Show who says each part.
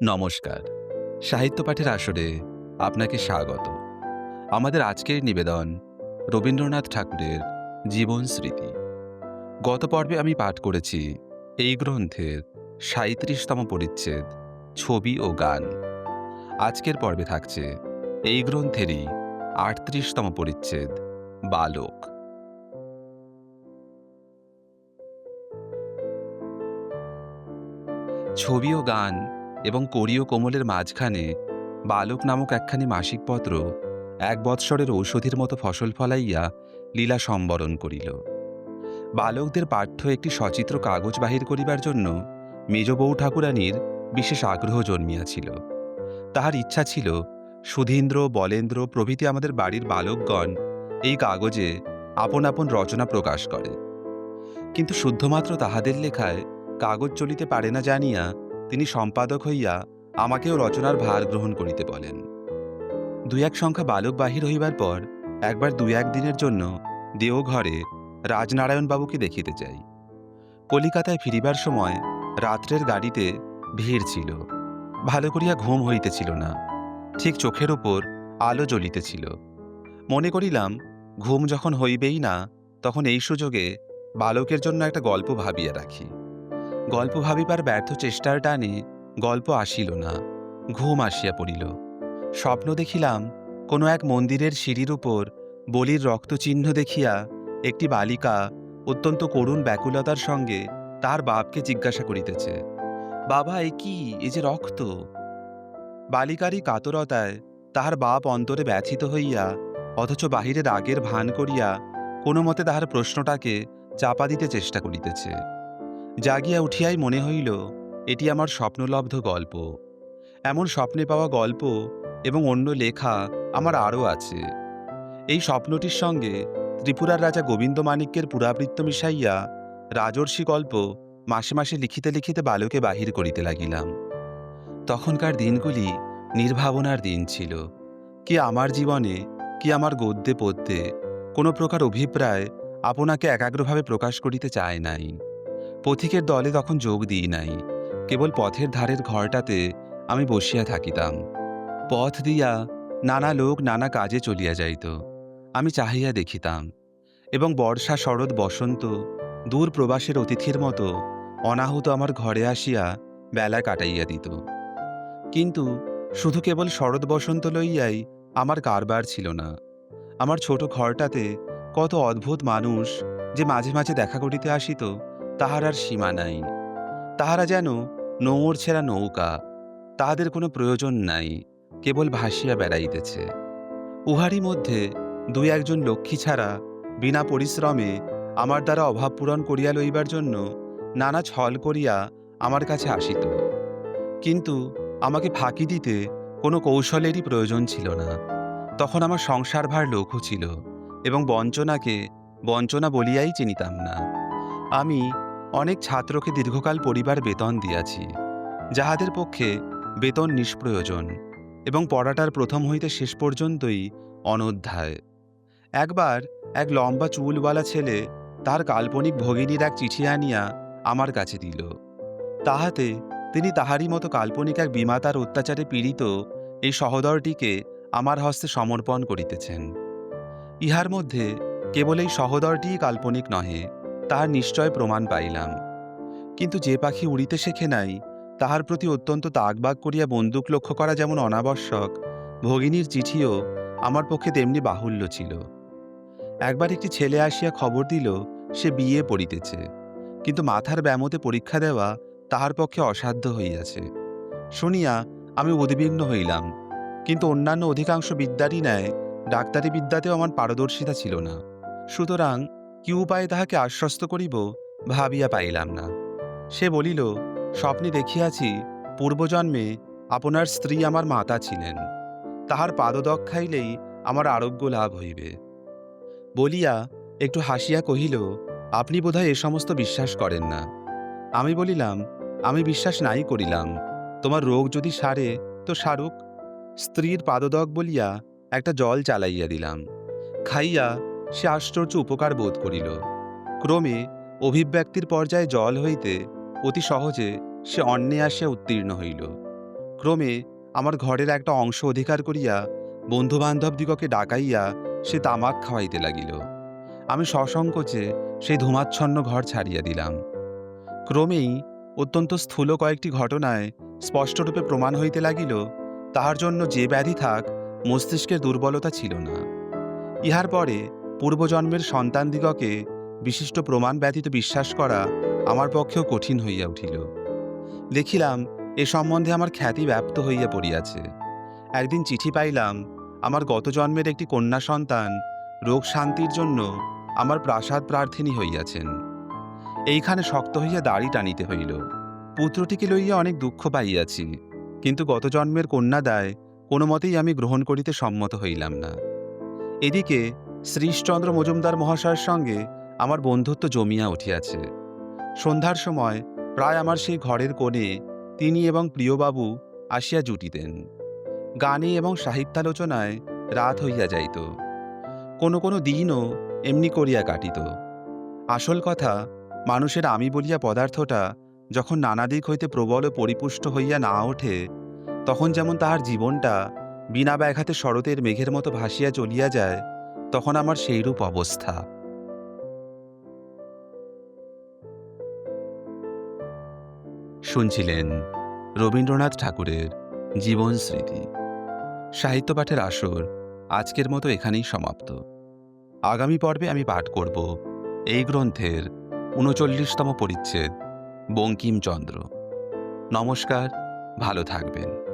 Speaker 1: নমস্কার। সাহিত্য পাঠের আসরে আপনাকে স্বাগত। আমাদের আজকের নিবেদন রবীন্দ্রনাথ ঠাকুরের জীবন স্মৃতি। গত পর্বে আমি পাঠ করেছি এই গ্রন্থের সাঁত্রিশতম পরিচ্ছেদ, ছবি ও গান। আজকের পর্বে থাকছে এই গ্রন্থেরই আটত্রিশতম পরিচ্ছেদ, বালক। ছবি ও গান এবং কোরীয় কোমলের মাঝখানে বালক নামক একখানি মাসিক পত্র এক বৎসরের ঔষধির মতো ফসল ফলাইয়া লীলা সম্বরণ করিল। বালকদের পাঠ্য একটি সচিত্র কাগজ বাহির করিবার জন্য মেজ বউ ঠাকুরানীর বিশেষ আগ্রহ জন্মিয়াছিল। তাহার ইচ্ছা ছিল, সুধীন্দ্র, বলেন্দ্র প্রভৃতি আমাদের বাড়ির বালকগণ এই কাগজে আপন আপন রচনা প্রকাশ করে। কিন্তু শুদ্ধমাত্র তাহাদের লেখায় কাগজ চলিতে পারে না জানিয়া তিনি সম্পাদক হইয়া আমাকেও রচনার ভার গ্রহণ করিতে বলেন। দুই এক সংখ্যা বালক বাহির হইবার পর একবার দুই এক দিনের জন্য দেওঘরে রাজনারায়ণবাবুকে দেখিতে যাই। কলিকাতায় ফিরিবার সময় রাত্রের গাড়িতে ভিড় ছিল। ভালো করিয়া ঘুম হইতেছিল না। ঠিক চোখের উপর আলো জ্বলিতেছিল। মনে করিলাম, ঘুম যখন হইবেই না, তখন এই সুযোগে বালকের জন্য একটা গল্প ভাবিয়া রাখি। গল্প ভাবিবার ব্যর্থ চেষ্টার টানে গল্প আসিল না, ঘুম আসিয়া পড়িল। স্বপ্ন দেখিলাম কোনো এক মন্দিরের সিঁড়ির উপর বলির রক্তচিহ্ন দেখিয়া একটি বালিকা অত্যন্ত করুণ ব্যাকুলতার সঙ্গে তার বাপকে জিজ্ঞাসা করিতেছে, বাবা, এ কি? এ যে রক্ত? বালিকারই কাতরতায় তাহার বাপ অন্তরে ব্যথিত হইয়া, অথচ বাহিরে রাগের ভান করিয়া কোনো মতে তাহার প্রশ্নটাকে চাপা দিতে চেষ্টা করিতেছে। জাগিয়া উঠিয়াই মনে হইল, এটি আমার স্বপ্নলব্ধ গল্প। এমন স্বপ্নে পাওয়া গল্প এবং অন্য লেখা আমার আরও আছে। এই স্বপ্নটির সঙ্গে ত্রিপুরার রাজা গোবিন্দ মাণিক্যের পুরাবৃত্ত মিশাইয়া রাজর্ষি গল্প মাসে মাসে লিখিতে লিখিতে বালকে বাহির করিতে লাগিলাম। তখনকার দিনগুলি নির্ভাবনার দিন ছিল। কি আমার জীবনে, কি আমার গদ্যে পদ্যে কোনো প্রকার অভিপ্রায় আপনাকে একাগ্রভাবে প্রকাশ করিতে চায় নাই। পথিকের দলে তখন যোগ দিই নাই। কেবল পথের ধারের ঘরটাতে আমি বসিয়া থাকিতাম। পথ দিয়া নানা লোক নানা কাজে চলিয়া যাইত। আমি চাহিয়া দেখিতাম। এবং বর্ষা শরৎ বসন্ত দূর প্রবাসের অতিথির মতো অনাহুত আমার ঘরে আসিয়া বেলা কাটাইয়া দিত। কিন্তু শুধু কেবল শরৎ বসন্ত লইয়াই আমার কারবার ছিল না। আমার ছোট ঘরটাতে কত অদ্ভুত মানুষ যে মাঝে মাঝে দেখা করিতে আসিত তাহার আর সীমা নাই। তাহারা যেন নোঙর ছেঁড়া নৌকা, তাহাদের কোনো প্রয়োজন নাই, কেবল ভাসিয়া বেড়াইতেছে। উহারই মধ্যে দুই একজন লক্ষ্মী ছাড়া বিনা পরিশ্রমে আমার দ্বারা অভাব পূরণ করিয়া লইবার জন্য নানা ছল করিয়া আমার কাছে আসিত। কিন্তু আমাকে ফাঁকি দিতে কোনো কৌশলেরই প্রয়োজন ছিল না। তখন আমার সংসার ভার লঘু ছিল এবং বঞ্চনাকে বঞ্চনা বলিয়াই চিনিতাম না। আমি অনেক ছাত্রকে দীর্ঘকাল পরিবার বেতন দিয়াছি। যাহাদের পক্ষে বেতন নিষ্প্রয়োজন এবং পড়াটার প্রথম হইতে শেষ পর্যন্তই অনধ্যায়। একবার এক লম্বা চুলওয়ালা ছেলে তার কাল্পনিক ভগিনীর এক চিঠি আনিয়া আমার কাছে দিল। তাহাতে তিনি তাহারই মতো কাল্পনিক এক বিমাতার অত্যাচারে পীড়িত এই সহোদরটিকে আমার হস্তে সমর্পণ করিতেছেন। ইহার মধ্যে কেবল এই সহোদরটিই কাল্পনিক নহে তাহার নিশ্চয় প্রমাণ পাইলাম। কিন্তু যে পাখি উড়িতে শেখে নাই, তাহার প্রতি অত্যন্ত তাকবাক করিয়া বন্দুক লক্ষ্য করা যেমন অনাবশ্যক, ভগিনীর চিঠিও আমার পক্ষে তেমনি বাহুল্য ছিল। একবার একটি ছেলে আসিয়া খবর দিল, সে বিয়ে পড়িতেছে। কিন্তু মাথার ব্যামতে পরীক্ষা দেওয়া তাহার পক্ষে অসাধ্য হইয়াছে। শুনিয়া আমি উদ্বিগ্ন হইলাম, কিন্তু অন্যান্য অধিকাংশ বিদ্যারই ন্যায় ডাক্তারি বিদ্যাতেও আমার পারদর্শিতা ছিল না। সুতরাং কি উপায়ে তাহাকে আশ্বস্ত করিব ভাবিয়া পাইলাম না। সে বলিল, স্বপ্নে দেখিয়াছি পূর্বজন্মে আপনার স্ত্রী আমার মাতা ছিলেন। তাহার পাদদক খাইলেই আমার আরোগ্য লাভ হইবে। বলিয়া একটু হাসিয়া কহিল, আপনি বোধহয় এ সমস্ত বিশ্বাস করেন না। আমি বলিলাম, আমি বিশ্বাস নাই করিলাম। তোমার রোগ যদি সারে, তো সারুক। স্ত্রীর পাদদক বলিয়া একটা জল চালাইয়া দিলাম। খাইয়া সে আশ্চর্য উপকার বোধ করিল। ক্রমে অভিব্যক্তির পর্যায়ে জল হইতে অতি সহজে সে অন্নে আসিয়া উত্তীর্ণ হইল। ক্রমে আমার ঘরের একটা অংশ অধিকার করিয়া বন্ধুবান্ধবদিগকে ডাকাইয়া সে তামাক খাওয়াইতে লাগিল। আমি সসংকোচে সেই ধুমাচ্ছন্ন ঘর ছাড়িয়া দিলাম। ক্রমেই অত্যন্ত স্থূল কয়েকটি ঘটনায় স্পষ্টরূপে প্রমাণ হইতে লাগিল, তাহার জন্য যে ব্যাধি থাক মস্তিষ্কের দুর্বলতা ছিল না। ইহার পরে পূর্বজন্মের সন্তানদিগকে বিশিষ্ট প্রমাণ ব্যতীত বিশ্বাস করা আমার পক্ষেও কঠিন হইয়া উঠিল। দেখিলাম, এ সম্বন্ধে আমার খ্যাতি ব্যাপ্ত হইয়া পড়িয়াছে। একদিন চিঠি পাইলাম, আমার গত জন্মের একটি কন্যা সন্তান রোগ শান্তির জন্য আমার প্রাসাদ প্রার্থিনী হইয়াছেন। এইখানে শক্ত হইয়া দাড়ি টানিতে হইল। পুত্রটিকে লইয়া অনেক দুঃখ পাইয়াছি, কিন্তু গত জন্মের কন্যাদায় কোনো মতেই আমি গ্রহণ করিতে সম্মত হইলাম না। এদিকে শ্রীশচন্দ্র মজুমদার মহাশয়ের সঙ্গে আমার বন্ধুত্ব জমিয়া উঠিয়াছে। সন্ধ্যার সময় প্রায় আমার সেই ঘরের কোণে তিনি এবং প্রিয়বাবু আসিয়া জুটিতেন। গানে এবং সাহিত্যালোচনায় রাত হইয়া যাইত। কোনো কোনো দিনও এমনি করিয়া কাটিত। আসল কথা, মানুষের আমি বলিয়া পদার্থটা যখন নানা দিক হইতে প্রবল পরিপুষ্ট হইয়া না ওঠে, তখন যেমন তাহার জীবনটা বিনা ব্যাঘাতে শরতের মেঘের মতো ভাসিয়া চলিয়া যায় তখন আমার সেইরূপ অবস্থা। শুনছিলেন রবীন্দ্রনাথ ঠাকুরের জীবন স্মৃতি। সাহিত্য পাঠের আসর আজকের মতো এখানেই সমাপ্ত। আগামী পর্বে আমি পাঠ করব এই গ্রন্থের উনচল্লিশতম পরিচ্ছেদ, বঙ্কিমচন্দ্র। নমস্কার, ভালো থাকবেন।